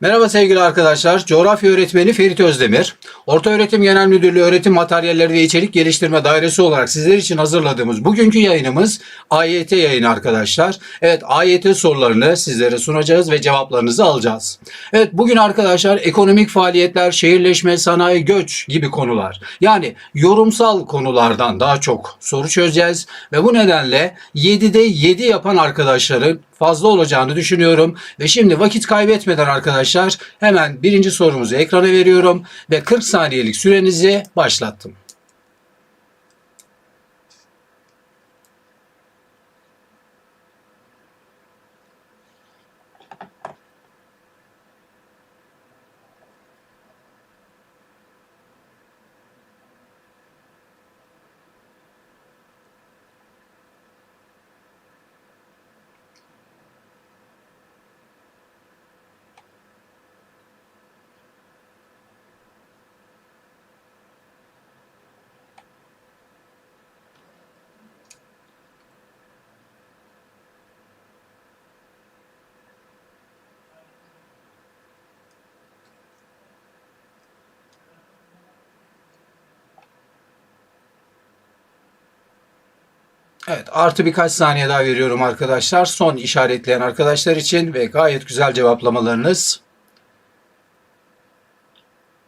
Merhaba sevgili arkadaşlar. Coğrafya öğretmeni Ferit Özdemir. Orta Öğretim Genel Müdürlüğü Öğretim Materyalleri ve İçerik Geliştirme Dairesi olarak sizler için hazırladığımız bugünkü yayınımız AYT yayını arkadaşlar. Evet AYT sorularını sizlere sunacağız ve cevaplarınızı alacağız. Evet bugün arkadaşlar ekonomik faaliyetler, şehirleşme, sanayi, göç gibi konular. Yani yorumsal konulardan daha çok soru çözeceğiz ve bu nedenle 7'de 7 yapan arkadaşların fazla olacağını düşünüyorum. Ve şimdi vakit kaybetmeden arkadaşlar hemen birinci sorumuzu ekrana veriyorum ve 40 saniyelik sürenizi başlattım. Evet artı birkaç saniye daha veriyorum arkadaşlar. Son işaretleyen arkadaşlar için ve gayet güzel cevaplamalarınız.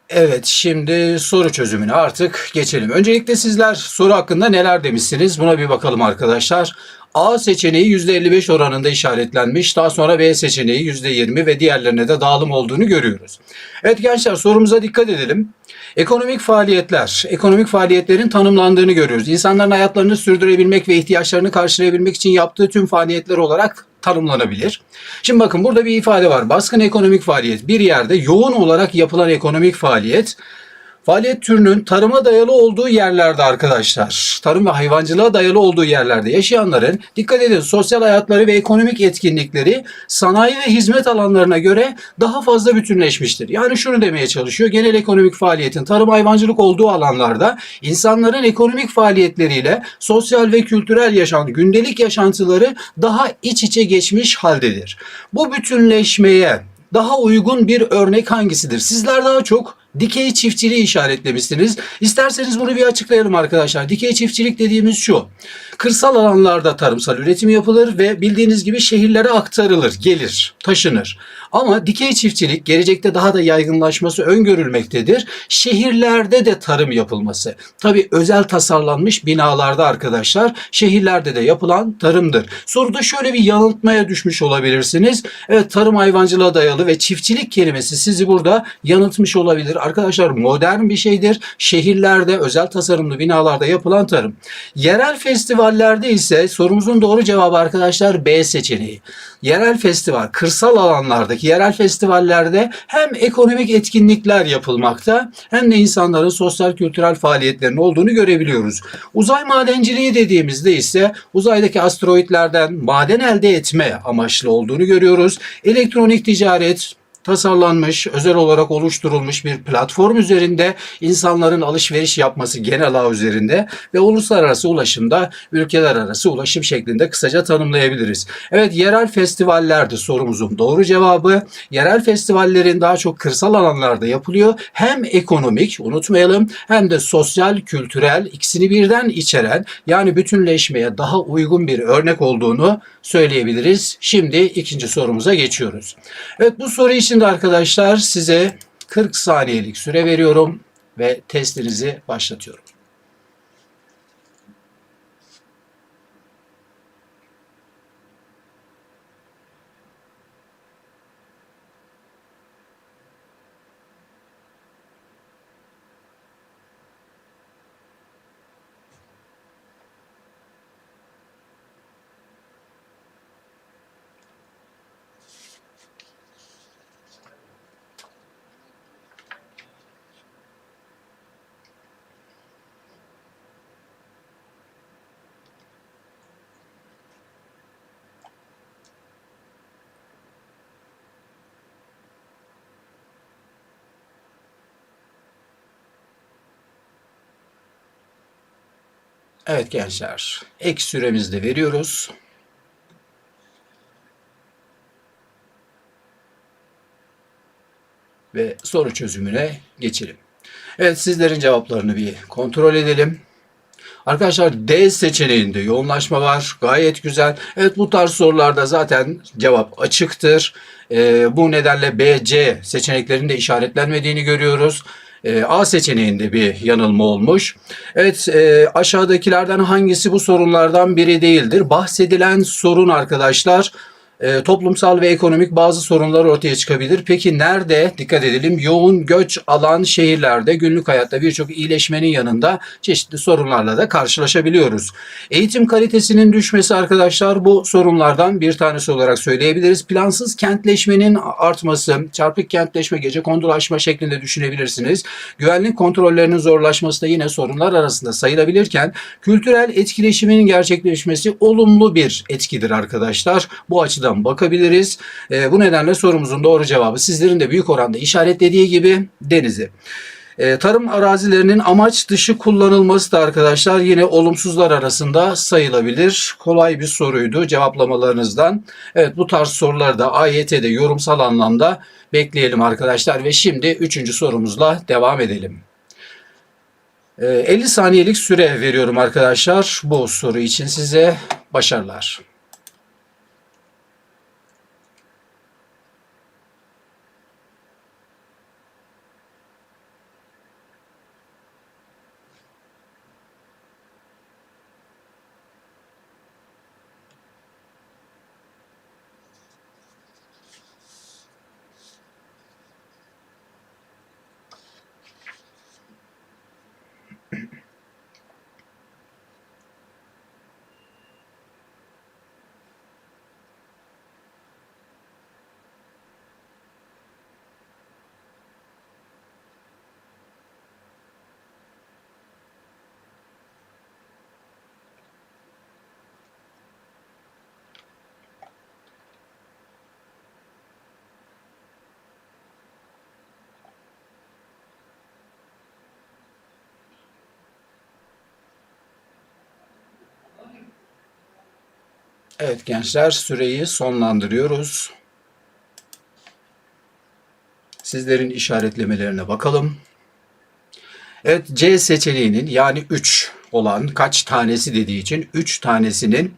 Evet şimdi soru çözümüne artık geçelim. Öncelikle sizler soru hakkında neler demişsiniz buna bir bakalım arkadaşlar. A seçeneği %55 oranında işaretlenmiş. Daha sonra B seçeneği %20 ve diğerlerine de dağılım olduğunu görüyoruz. Evet gençler sorumuza dikkat edelim. Ekonomik faaliyetler, ekonomik faaliyetlerin tanımlandığını görüyoruz. İnsanların hayatlarını sürdürebilmek ve ihtiyaçlarını karşılayabilmek için yaptığı tüm faaliyetler olarak tanımlanabilir. Şimdi bakın burada bir ifade var. Baskın ekonomik faaliyet bir yerde yoğun olarak yapılan ekonomik faaliyet Faaliyet türünün tarıma dayalı olduğu yerlerde arkadaşlar, tarım ve hayvancılığa dayalı olduğu yerlerde yaşayanların dikkat edin sosyal hayatları ve ekonomik etkinlikleri sanayi ve hizmet alanlarına göre daha fazla bütünleşmiştir. Yani şunu demeye çalışıyor. Genel ekonomik faaliyetin tarım hayvancılık olduğu alanlarda insanların ekonomik faaliyetleriyle sosyal ve kültürel yaşantı, gündelik yaşantıları daha iç içe geçmiş haldedir. Bu bütünleşmeye daha uygun bir örnek hangisidir? Sizler daha çok dikey çiftçiliği işaretlemişsiniz. İsterseniz bunu bir açıklayalım arkadaşlar. Dikey çiftçilik dediğimiz şu. Kırsal alanlarda tarımsal üretim yapılır ve bildiğiniz gibi şehirlere aktarılır, gelir, taşınır. Ama dikey çiftçilik gelecekte daha da yaygınlaşması öngörülmektedir. Şehirlerde de tarım yapılması. Tabi özel tasarlanmış binalarda arkadaşlar şehirlerde de yapılan tarımdır. Soruda şöyle bir yanıltmaya düşmüş olabilirsiniz. Evet tarım hayvancılığa dayalı ve çiftçilik kelimesi sizi burada yanıltmış olabilir. Arkadaşlar modern bir şeydir. Şehirlerde özel tasarımlı binalarda yapılan tarım. Yerel festivallerde ise sorumuzun doğru cevabı arkadaşlar B seçeneği. Yerel festival, kırsal alanlardaki yerel festivallerde hem ekonomik etkinlikler yapılmakta hem de insanların sosyal kültürel faaliyetlerinin olduğunu görebiliyoruz. Uzay madenciliği dediğimizde ise uzaydaki asteroitlerden maden elde etme amaçlı olduğunu görüyoruz. Elektronik ticaret, tasarlanmış, özel olarak oluşturulmuş bir platform üzerinde insanların alışveriş yapması genel ağ üzerinde ve uluslararası ulaşımda ülkeler arası ulaşım şeklinde kısaca tanımlayabiliriz. Evet yerel festivallerdi sorumuzun doğru cevabı. Yerel festivallerin daha çok kırsal alanlarda yapılıyor. Hem ekonomik unutmayalım hem de sosyal, kültürel ikisini birden içeren yani bütünleşmeye daha uygun bir örnek olduğunu söyleyebiliriz. Şimdi ikinci sorumuza geçiyoruz. Evet bu soru için de arkadaşlar size 40 saniyelik süre veriyorum ve testinizi başlatıyorum. Evet gençler, ek süremizi de veriyoruz. ve soru çözümüne geçelim. Evet sizlerin cevaplarını bir kontrol edelim. Arkadaşlar D seçeneğinde yoğunlaşma var. Gayet güzel. Evet bu tarz sorularda zaten cevap açıktır. Ee, bu nedenle B, C seçeneklerinde işaretlenmediğini görüyoruz. Ee, A seçeneğinde bir yanılma olmuş. Evet e, aşağıdakilerden hangisi bu sorunlardan biri değildir? Bahsedilen sorun arkadaşlar e, toplumsal ve ekonomik bazı sorunlar ortaya çıkabilir. Peki nerede? Dikkat edelim. Yoğun göç alan şehirlerde günlük hayatta birçok iyileşmenin yanında çeşitli sorunlarla da karşılaşabiliyoruz. Eğitim kalitesinin düşmesi arkadaşlar bu sorunlardan bir tanesi olarak söyleyebiliriz. Plansız kentleşmenin artması, çarpık kentleşme, gece kondulaşma şeklinde düşünebilirsiniz. Güvenlik kontrollerinin zorlaşması da yine sorunlar arasında sayılabilirken kültürel etkileşimin gerçekleşmesi olumlu bir etkidir arkadaşlar. Bu açıdan bakabiliriz. E, bu nedenle sorumuzun doğru cevabı sizlerin de büyük oranda işaretlediği gibi denizi. E, tarım arazilerinin amaç dışı kullanılması da arkadaşlar yine olumsuzlar arasında sayılabilir. Kolay bir soruydu cevaplamalarınızdan. Evet bu tarz soruları da AYT'de yorumsal anlamda bekleyelim arkadaşlar ve şimdi üçüncü sorumuzla devam edelim. 50 saniyelik süre veriyorum arkadaşlar bu soru için size başarılar. Evet gençler süreyi sonlandırıyoruz. Sizlerin işaretlemelerine bakalım. Evet C seçeneğinin yani 3 olan kaç tanesi dediği için 3 tanesinin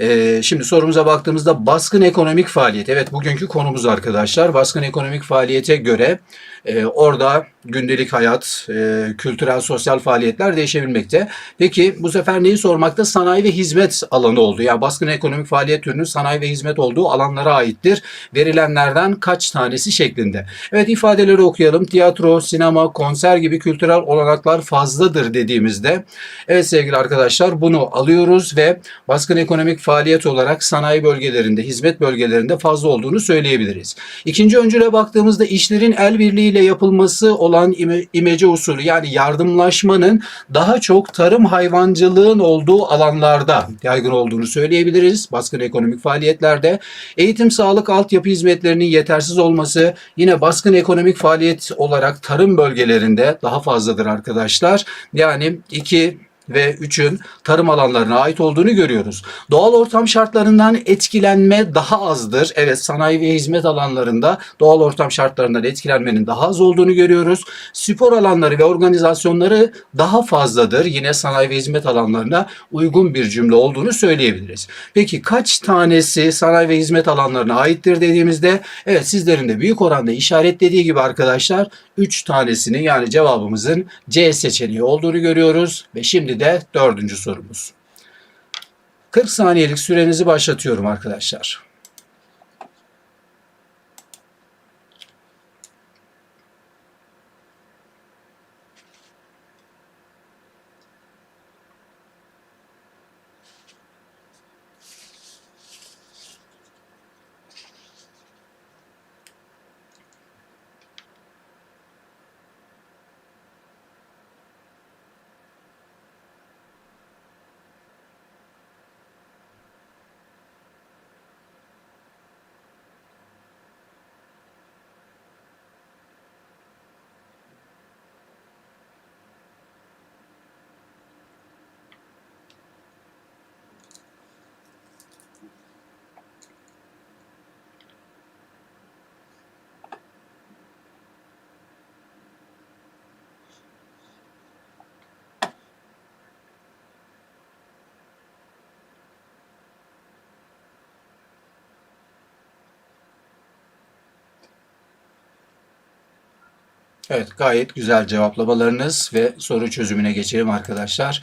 e, şimdi sorumuza baktığımızda baskın ekonomik faaliyet. Evet bugünkü konumuz arkadaşlar. Baskın ekonomik faaliyete göre e, orada gündelik hayat, e, kültürel, sosyal faaliyetler değişebilmekte. Peki bu sefer neyi sormakta? Sanayi ve hizmet alanı oldu. Yani baskın ekonomik faaliyet türünün sanayi ve hizmet olduğu alanlara aittir. Verilenlerden kaç tanesi şeklinde. Evet ifadeleri okuyalım. Tiyatro, sinema, konser gibi kültürel olanaklar fazladır dediğimizde evet sevgili arkadaşlar bunu alıyoruz ve baskın ekonomik faaliyet olarak sanayi bölgelerinde, hizmet bölgelerinde fazla olduğunu söyleyebiliriz. İkinci öncüle baktığımızda işlerin el birliğiyle yapılması olan ime, imece usulü yani yardımlaşmanın daha çok tarım hayvancılığın olduğu alanlarda yaygın olduğunu söyleyebiliriz. Baskın ekonomik faaliyetlerde eğitim, sağlık, altyapı hizmetlerinin yetersiz olması yine baskın ekonomik faaliyet olarak tarım bölgelerinde daha fazladır arkadaşlar. Yani iki ve 3'ün tarım alanlarına ait olduğunu görüyoruz. Doğal ortam şartlarından etkilenme daha azdır. Evet sanayi ve hizmet alanlarında doğal ortam şartlarından etkilenmenin daha az olduğunu görüyoruz. Spor alanları ve organizasyonları daha fazladır. Yine sanayi ve hizmet alanlarına uygun bir cümle olduğunu söyleyebiliriz. Peki kaç tanesi sanayi ve hizmet alanlarına aittir dediğimizde evet sizlerin de büyük oranda işaretlediği gibi arkadaşlar 3 tanesinin yani cevabımızın C seçeneği olduğunu görüyoruz ve şimdi de dördüncü sorumuz. 40 saniyelik sürenizi başlatıyorum arkadaşlar. Evet gayet güzel cevaplamalarınız ve soru çözümüne geçelim arkadaşlar.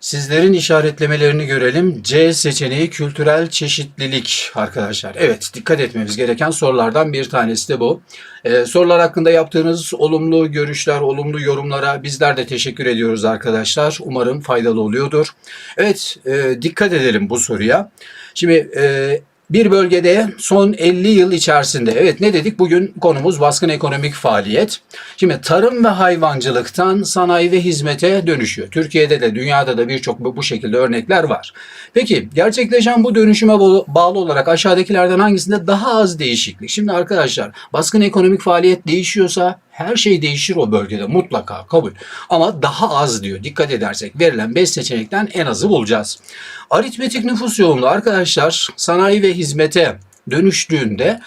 Sizlerin işaretlemelerini görelim. C seçeneği kültürel çeşitlilik arkadaşlar. Evet dikkat etmemiz gereken sorulardan bir tanesi de bu. Ee, sorular hakkında yaptığınız olumlu görüşler, olumlu yorumlara bizler de teşekkür ediyoruz arkadaşlar. Umarım faydalı oluyordur. Evet e, dikkat edelim bu soruya. Şimdi e, bir bölgede son 50 yıl içerisinde evet ne dedik bugün konumuz baskın ekonomik faaliyet. Şimdi tarım ve hayvancılıktan sanayi ve hizmete dönüşüyor. Türkiye'de de dünyada da birçok bu şekilde örnekler var. Peki gerçekleşen bu dönüşüme bağlı olarak aşağıdakilerden hangisinde daha az değişiklik? Şimdi arkadaşlar baskın ekonomik faaliyet değişiyorsa her şey değişir o bölgede mutlaka kabul. Ama daha az diyor. Dikkat edersek verilen 5 seçenekten en azı bulacağız. Aritmetik nüfus yoğunluğu arkadaşlar sanayi ve hizmete dönüştüğünde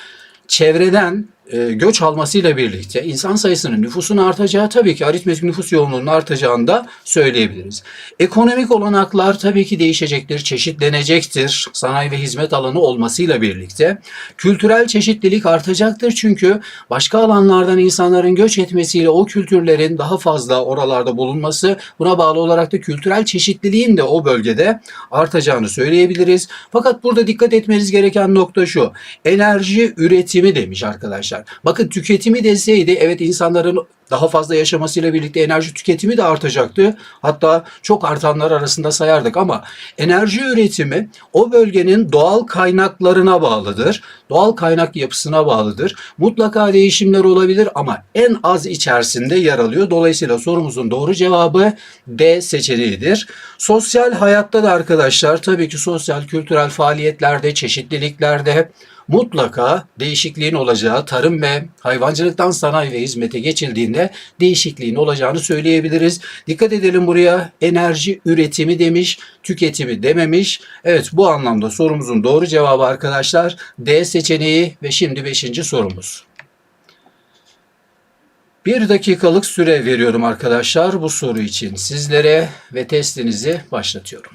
çevreden e, göç almasıyla birlikte insan sayısının nüfusun artacağı tabii ki aritmetik nüfus yoğunluğunun artacağını da söyleyebiliriz. Ekonomik olanaklar tabii ki değişecektir, çeşitlenecektir. Sanayi ve hizmet alanı olmasıyla birlikte kültürel çeşitlilik artacaktır çünkü başka alanlardan insanların göç etmesiyle o kültürlerin daha fazla oralarda bulunması buna bağlı olarak da kültürel çeşitliliğin de o bölgede artacağını söyleyebiliriz. Fakat burada dikkat etmeniz gereken nokta şu. Enerji üretimi demiş arkadaşlar. Bakın tüketimi deseydi evet insanların daha fazla yaşamasıyla birlikte enerji tüketimi de artacaktı. Hatta çok artanlar arasında sayardık ama enerji üretimi o bölgenin doğal kaynaklarına bağlıdır. Doğal kaynak yapısına bağlıdır. Mutlaka değişimler olabilir ama en az içerisinde yer alıyor. Dolayısıyla sorumuzun doğru cevabı D seçeneğidir. Sosyal hayatta da arkadaşlar tabii ki sosyal kültürel faaliyetlerde, çeşitliliklerde mutlaka değişikliğin olacağı, tarım ve hayvancılıktan sanayi ve hizmete geçildiğinde değişikliğin olacağını söyleyebiliriz. Dikkat edelim buraya enerji üretimi demiş, tüketimi dememiş. Evet bu anlamda sorumuzun doğru cevabı arkadaşlar D seçeneği ve şimdi 5. sorumuz. Bir dakikalık süre veriyorum arkadaşlar bu soru için sizlere ve testinizi başlatıyorum.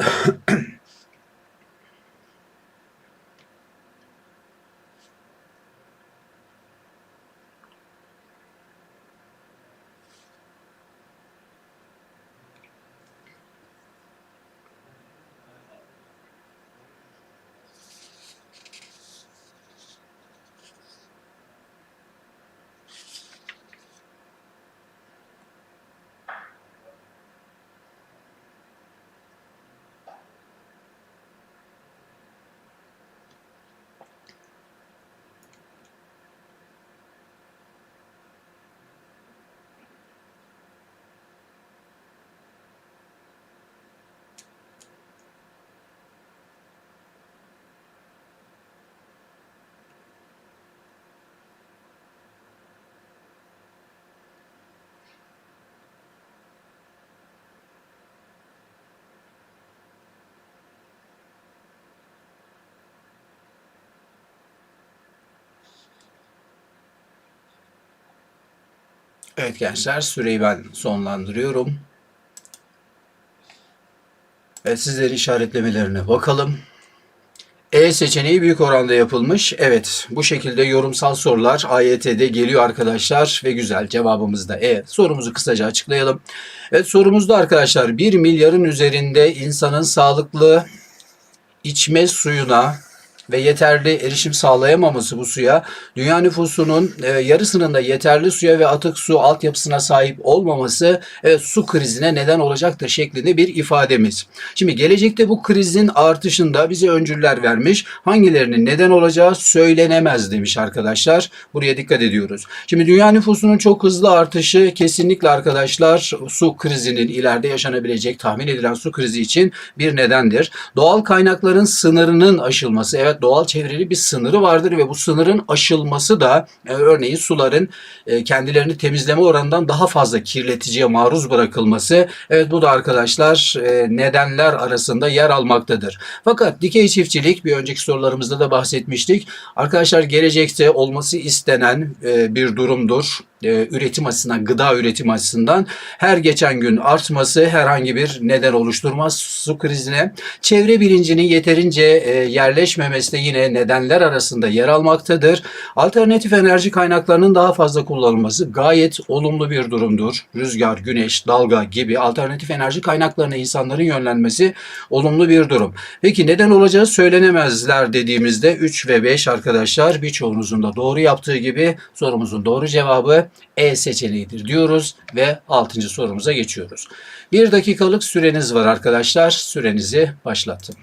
Evet gençler süreyi ben sonlandırıyorum. Evet sizlerin işaretlemelerine bakalım. E seçeneği büyük oranda yapılmış. Evet bu şekilde yorumsal sorular AYT'de geliyor arkadaşlar ve güzel cevabımız da E. Sorumuzu kısaca açıklayalım. Evet sorumuzda arkadaşlar 1 milyarın üzerinde insanın sağlıklı içme suyuna ve yeterli erişim sağlayamaması bu suya, dünya nüfusunun e, yarısının da yeterli suya ve atık su altyapısına sahip olmaması evet, su krizine neden olacaktır şeklinde bir ifademiz. Şimdi gelecekte bu krizin artışında bize öncüller vermiş. Hangilerinin neden olacağı söylenemez demiş arkadaşlar. Buraya dikkat ediyoruz. Şimdi dünya nüfusunun çok hızlı artışı kesinlikle arkadaşlar su krizinin ileride yaşanabilecek tahmin edilen su krizi için bir nedendir. Doğal kaynakların sınırının aşılması. Evet doğal çevreli bir sınırı vardır ve bu sınırın aşılması da e, örneğin suların e, kendilerini temizleme oranından daha fazla kirleticiye maruz bırakılması. Evet bu da arkadaşlar e, nedenler arasında yer almaktadır. Fakat dikey çiftçilik bir önceki sorularımızda da bahsetmiştik. Arkadaşlar gelecekte olması istenen e, bir durumdur e, üretim açısından, gıda üretim açısından her geçen gün artması herhangi bir neden oluşturmaz su krizine. Çevre bilincinin yeterince e, yerleşmemesi de yine nedenler arasında yer almaktadır. Alternatif enerji kaynaklarının daha fazla kullanılması gayet olumlu bir durumdur. Rüzgar, güneş, dalga gibi alternatif enerji kaynaklarına insanların yönlenmesi olumlu bir durum. Peki neden olacağı söylenemezler dediğimizde 3 ve 5 arkadaşlar birçoğunuzun da doğru yaptığı gibi sorumuzun doğru cevabı E seçeneğidir diyoruz ve 6. sorumuza geçiyoruz. 1 dakikalık süreniz var arkadaşlar. Sürenizi başlattım.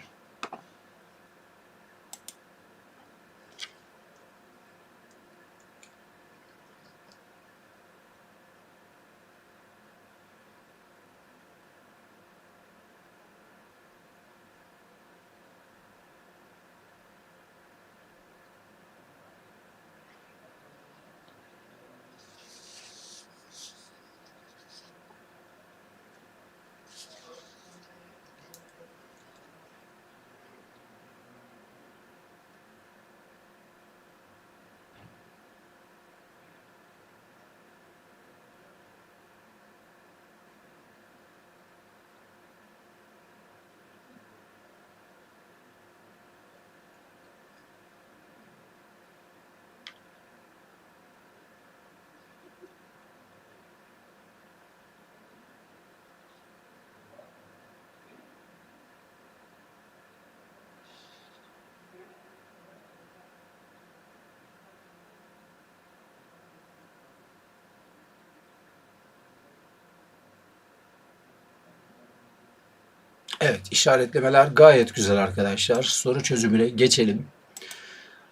Evet, işaretlemeler gayet güzel arkadaşlar. Soru çözümüne geçelim.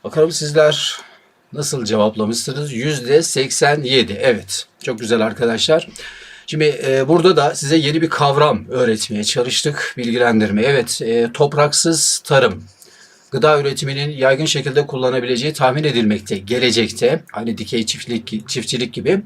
Bakalım sizler nasıl cevaplamışsınız? Yüzde 87. Evet, çok güzel arkadaşlar. Şimdi e, burada da size yeni bir kavram öğretmeye çalıştık, bilgilendirme. Evet, e, topraksız tarım gıda üretiminin yaygın şekilde kullanabileceği tahmin edilmekte gelecekte. Hani dikey çiftlik çiftçilik gibi.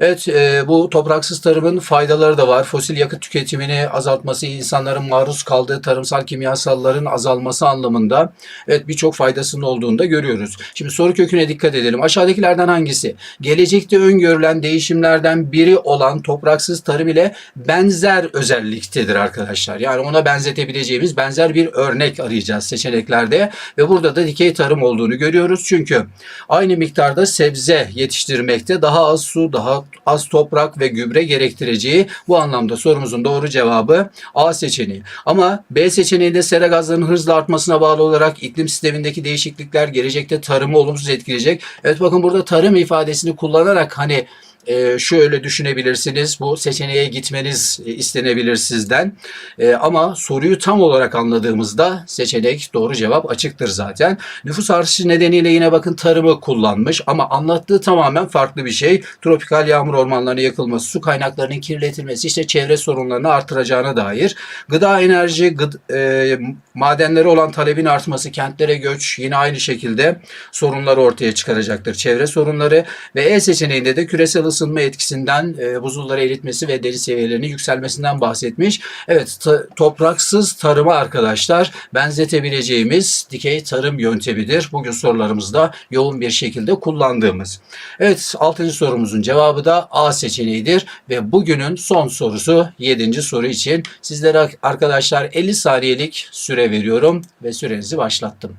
Evet e, bu topraksız tarımın faydaları da var. Fosil yakıt tüketimini azaltması, insanların maruz kaldığı tarımsal kimyasalların azalması anlamında evet birçok faydasının olduğunu da görüyoruz. Şimdi soru köküne dikkat edelim. Aşağıdakilerden hangisi? Gelecekte öngörülen değişimlerden biri olan topraksız tarım ile benzer özelliktedir arkadaşlar. Yani ona benzetebileceğimiz benzer bir örnek arayacağız seçeneklerde ve burada da dikey tarım olduğunu görüyoruz. Çünkü aynı miktarda sebze yetiştirmekte daha az su, daha az toprak ve gübre gerektireceği bu anlamda sorumuzun doğru cevabı A seçeneği. Ama B seçeneğinde sera gazlarının hızla artmasına bağlı olarak iklim sistemindeki değişiklikler gelecekte tarımı olumsuz etkileyecek. Evet bakın burada tarım ifadesini kullanarak hani e, şöyle düşünebilirsiniz. Bu seçeneğe gitmeniz e, istenebilir sizden. E, ama soruyu tam olarak anladığımızda seçenek doğru cevap açıktır zaten. Nüfus artışı nedeniyle yine bakın tarımı kullanmış ama anlattığı tamamen farklı bir şey. Tropikal yağmur ormanlarının yakılması, su kaynaklarının kirletilmesi, işte çevre sorunlarını artıracağına dair. Gıda, enerji, gıd, e, madenlere olan talebin artması, kentlere göç yine aynı şekilde sorunları ortaya çıkaracaktır. Çevre sorunları ve E seçeneğinde de küresel ısınma etkisinden e, buzulları eritmesi ve deri seviyelerinin yükselmesinden bahsetmiş. Evet topraksız tarıma arkadaşlar benzetebileceğimiz dikey tarım yöntemidir. Bugün sorularımızda yoğun bir şekilde kullandığımız. Evet 6. sorumuzun cevabı da A seçeneğidir ve bugünün son sorusu 7. soru için sizlere arkadaşlar 50 saniyelik süre veriyorum ve sürenizi başlattım.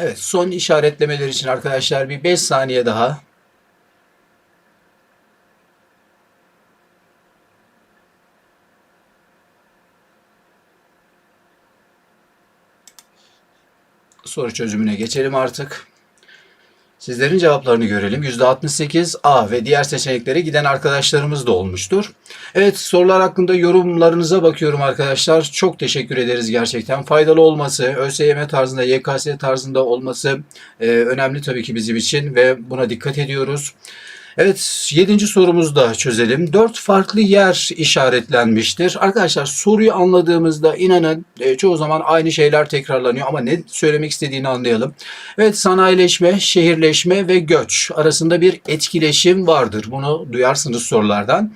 Evet son işaretlemeler için arkadaşlar bir 5 saniye daha. Soru çözümüne geçelim artık. Sizlerin cevaplarını görelim. %68 A ve diğer seçeneklere giden arkadaşlarımız da olmuştur. Evet sorular hakkında yorumlarınıza bakıyorum arkadaşlar. Çok teşekkür ederiz gerçekten. Faydalı olması, ÖSYM tarzında, YKS tarzında olması e, önemli tabii ki bizim için ve buna dikkat ediyoruz. Evet, yedinci sorumuzu da çözelim. Dört farklı yer işaretlenmiştir. Arkadaşlar soruyu anladığımızda inanın e, çoğu zaman aynı şeyler tekrarlanıyor ama ne söylemek istediğini anlayalım. Evet, sanayileşme, şehirleşme ve göç arasında bir etkileşim vardır. Bunu duyarsınız sorulardan.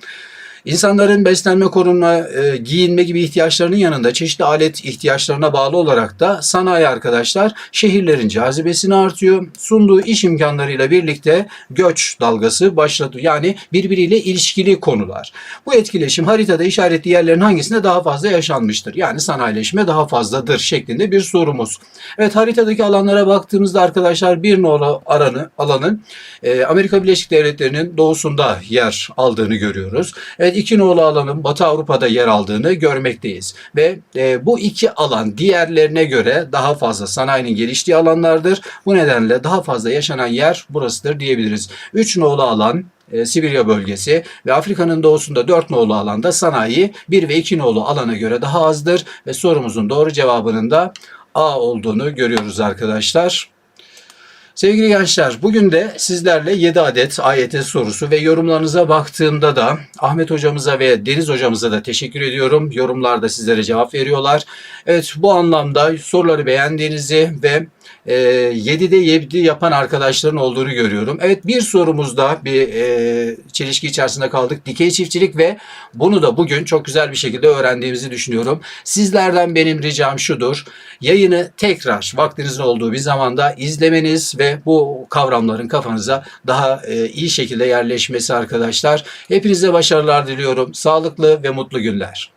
İnsanların beslenme, korunma, e, giyinme gibi ihtiyaçlarının yanında çeşitli alet ihtiyaçlarına bağlı olarak da sanayi arkadaşlar şehirlerin cazibesini artıyor. Sunduğu iş imkanlarıyla birlikte göç dalgası başladı. Yani birbiriyle ilişkili konular. Bu etkileşim haritada işaretli yerlerin hangisinde daha fazla yaşanmıştır? Yani sanayileşme daha fazladır şeklinde bir sorumuz. Evet haritadaki alanlara baktığımızda arkadaşlar bir nolu aranı, alanın e, Amerika Birleşik Devletleri'nin doğusunda yer aldığını görüyoruz. Evet iki nolu alanın Batı Avrupa'da yer aldığını görmekteyiz. Ve e, bu iki alan diğerlerine göre daha fazla sanayinin geliştiği alanlardır. Bu nedenle daha fazla yaşanan yer burasıdır diyebiliriz. Üç nolu alan e, Sibirya bölgesi ve Afrika'nın doğusunda 4 nolu alanda sanayi 1 ve 2 nolu alana göre daha azdır ve sorumuzun doğru cevabının da A olduğunu görüyoruz arkadaşlar. Sevgili gençler, bugün de sizlerle 7 adet AYT sorusu ve yorumlarınıza baktığımda da Ahmet hocamıza ve Deniz hocamıza da teşekkür ediyorum. Yorumlarda sizlere cevap veriyorlar. Evet bu anlamda soruları beğendiğinizi ve e, 7'de 7 yapan arkadaşların olduğunu görüyorum. Evet bir sorumuzda bir e, çelişki içerisinde kaldık. Dikey çiftçilik ve bunu da bugün çok güzel bir şekilde öğrendiğimizi düşünüyorum. Sizlerden benim ricam şudur. Yayını tekrar vaktinizin olduğu bir zamanda izlemeniz ve bu kavramların kafanıza daha e, iyi şekilde yerleşmesi arkadaşlar. Hepinize başarılar diliyorum. Sağlıklı ve mutlu günler.